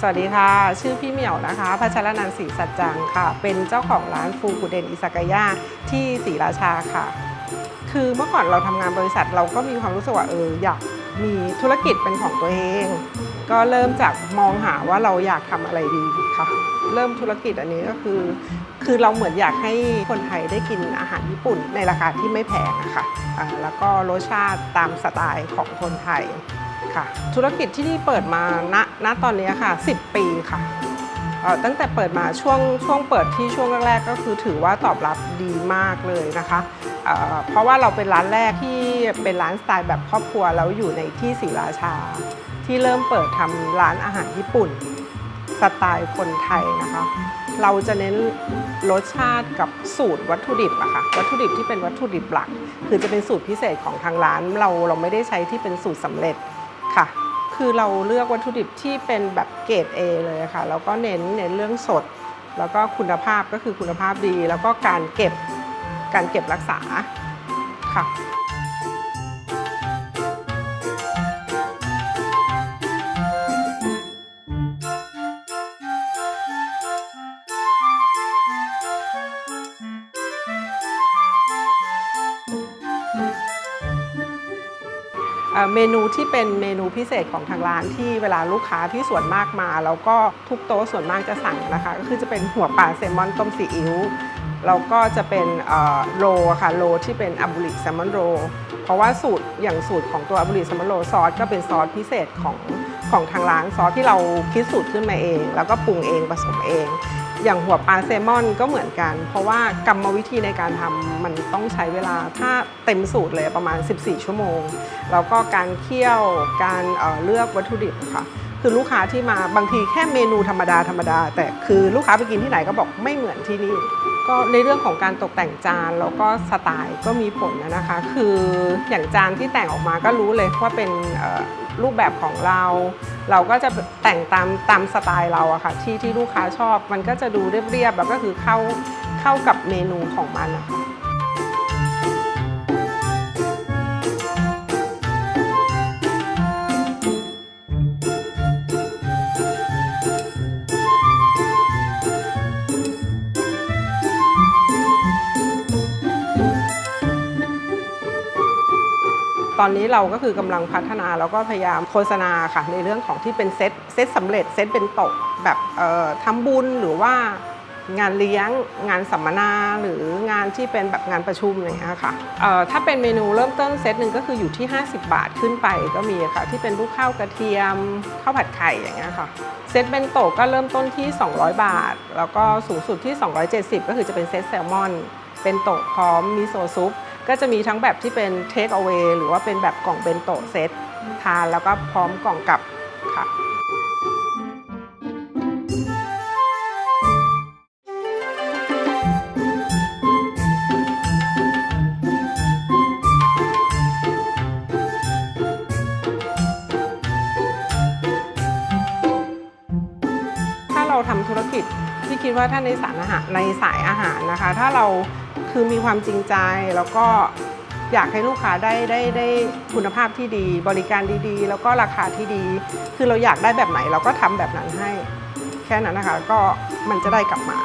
สวัสดีค่ะ ชื่อพี่เหมียวนะคะพัชรนันท์ศรีสัจจังค่ะ เป็นเจ้าของร้านฟูกุเดนอิซากายะที่ศรีราชาค่ะ คือเมื่อก่อนเราทำงานบริษัทเราก็มีความรู้สึกว่าเอออยากมีธุรกิจเป็นของตัวเอง ก็เริ่มจากมองหาว่าเราอยากทำอะไรดีค่ะ เริ่มธุรกิจอันนี้ก็คือ คือเราเหมือนอยากให้คนไทยได้กินอาหารญี่ปุ่นในราคาที่ไม่แพงอะค่ะแล้วก็รสชาติตามสไตล์ของคนไทย ค่ะ ธุรกิจที่นี่เปิดมาณณตอนนี้ค่ะ 10 ปีค่ะตั้งแต่เปิดมาช่วงช่วงเปิดที่ช่วงแรกๆก็คือถือว่าตอบรับดีมากเลยนะคะเเพราะว่าเราเป็นร้านแรกที่เป็นร้านสไตล์แบบครอบครัวแล้วอยู่ในที่ศรีราชา ที่เริ่มเปิดทำร้านอาหารญี่ปุ่น สไตล์คนไทยนะคะ เราจะเน้นรสชาติกับสูตรวัตถุดิบอะค่ะวัตถุดิบที่เป็นวัตถุดิบหลัก คือจะเป็นสูตรพิเศษของทางร้านเราเราไม่ได้ใช้ที่เป็นสูตรสำเร็จ ค่ะ คือเราเลือกวัตถุดิบที่เป็นแบบเกรด A เลยค่ะ แล้วก็เน้นเน้นเรื่องสด แล้วก็คุณภาพก็คือคุณภาพดี แล้วก็การเก็บการเก็บรักษาค่ะ เมนูที่เป็นเมนูพิเศษของทางร้านที่เวลาลูกค้าที่ส่วนมากมา แล้วก็ทุกโต๊ะส่วนมากจะสั่งนะคะ ก็คือจะเป็นหัวปลาแซลมอนต้มซีอิ๊วแล้วก็จะเป็นโรค่ะโรที่เป็นอับุริแซลมอนโรเพราะว่าสูตรอย่างสูตรของตัวอับุริแซลมอนโรซอสก็เป็นซอสพิเศษของของทางร้านซอสที่เราคิดสูตรขึ้นมาเอง แล้วก็ปรุงเองผสมเอง อย่างหัวปลาแซลมอนก็เหมือนกัน เพราะว่ากรรมวิธีในการทำมันต้องใช้เวลาถ้าเต็มสูตรเลยประมาณ 14 ชั่วโมง แล้วก็การเคี่ยวการเอ่อเลือกวัตถุดิบค่ะ คือลูกค้าที่มาบางทีแค่เมนูธรรมดาธรรมดา แต่คือลูกค้าไปกินที่ไหนก็บอกไม่เหมือนที่นี่ ก็ในเรื่องของการตกแต่งจานแล้วก็สไตล์ก็มีผลนะคะ คืออย่างจานที่แต่งออกมาก็รู้เลยว่าเป็นรูปแบบของเรา เราก็จะแต่งตามตามสไตล์เราอะค่ะที่ที่ลูกค้าชอบ มันก็จะดูเรียบๆแล้วก็คือเข้าเข้ากับเมนูของมันนะคะ ตอนนี้เราก็คือกำลังพัฒนาแล้วก็พยายามโฆษณาค่ะ ในเรื่องของที่เป็นเซตเซตสำเร็จเซตเป็นโต๊ะแบบเอ่อทำบุญหรือว่างานเลี้ยงงานสัมมนาหรืองานที่เป็นแบบงานประชุมอะไรอย่างเงี้ยค่ะถ้าเป็นเมนูเริ่มต้นเซตหนึ่งก็คืออยู่ที่ 50 บาทขึ้นไปก็มีค่ะ ที่เป็นลูกข้าวกระเทียมข้าวผัดไข่อย่างเงี้ยค่ะเซตเป็นโต๊ะก็เริ่มต้นที่ 200 บาท แล้วก็สูงสุดที่ 270 ก็คือจะเป็นเซตแซลมอน เป็นโต๊ะพร้อมมิโซซุป ก็จะมีทั้งแบบที่เป็นเทคเอา a y หรือว่าเป็นแบบกล่องเบนโตะเซตทานแล้วก็พร้อมกล่องกลับค่ะถ้าเราทำธุรกิจที่คิดว่าถ้าในสารอาหารในสายอาหารนะคะ ถ้าเรา คือมีความจริงใจแล้วก็อยากให้ลูกค้าได้ได้ได้คุณภาพที่ดี บริการดีๆ แล้วก็ราคาที่ดี คือเราอยากได้แบบไหนเราก็ทำแบบนั้นให้ แค่นั้นนะคะก็มันจะได้กลับมา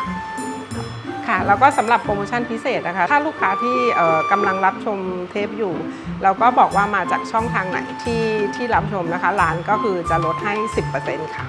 ค่ะแล้วก็สำหรับโปรโมชั่นพิเศษนะคะ ถ้าลูกค้าที่เอ่อกำลังรับชมเทปอยู่ เราก็บอกว่ามาจากช่องทางไหนที่ที่รับชมนะคะ ร้านก็คือจะลดให้ 10%ค่ะ